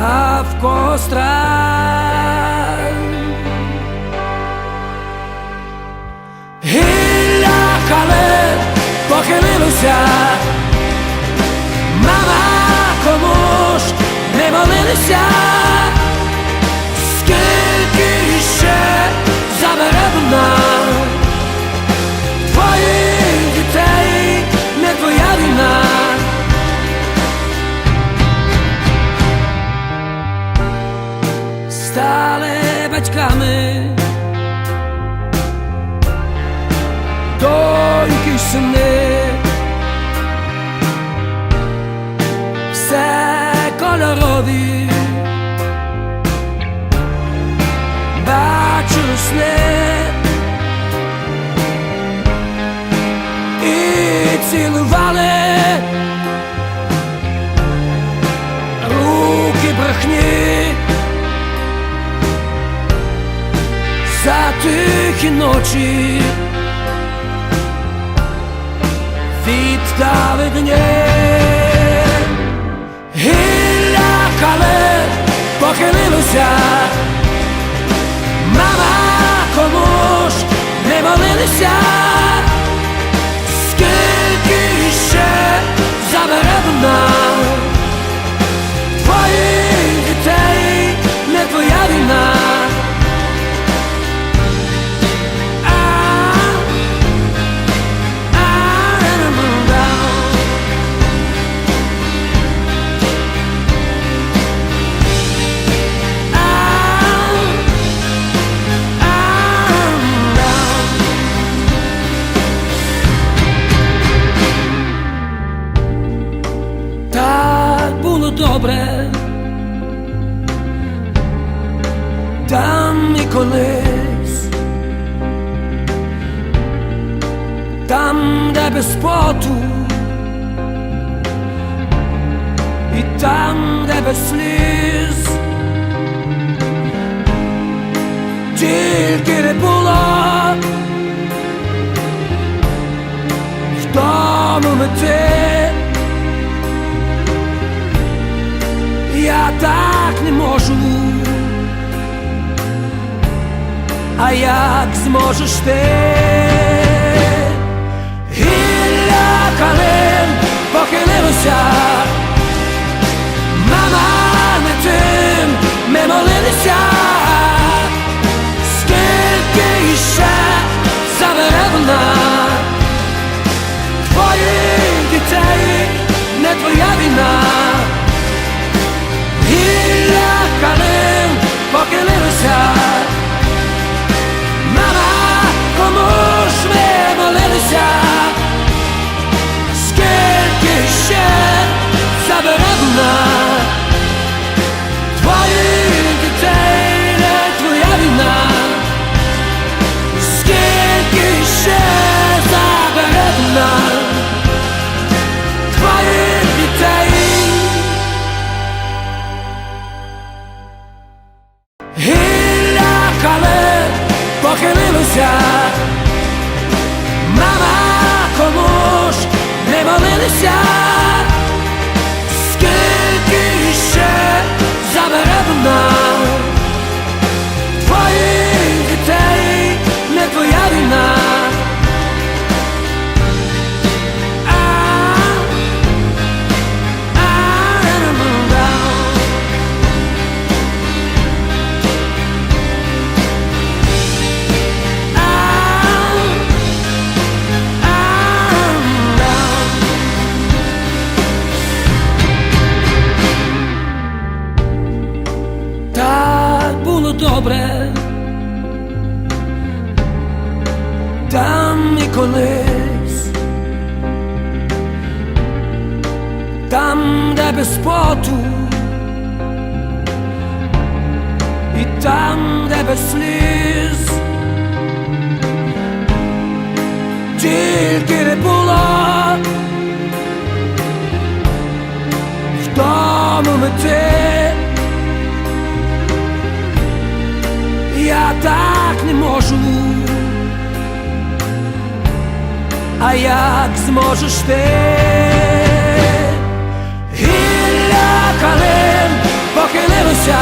А в костра страх. Гілля кале похилилося, сини, все кольорові. бачу сни і цілували. Руки брехні. За тихі ночі віддали дні гілля кале похилилося там і колись, там, де без поту, і там, де без сліз, тільки не було. В тому не можу, а як зможеш ти? Гілля калин похилилося, head Damn Tam de bez I tam de bez liz Tilki de bulan. Damımı Я так не можу. А як зможеш ти? Гілля калин похилилося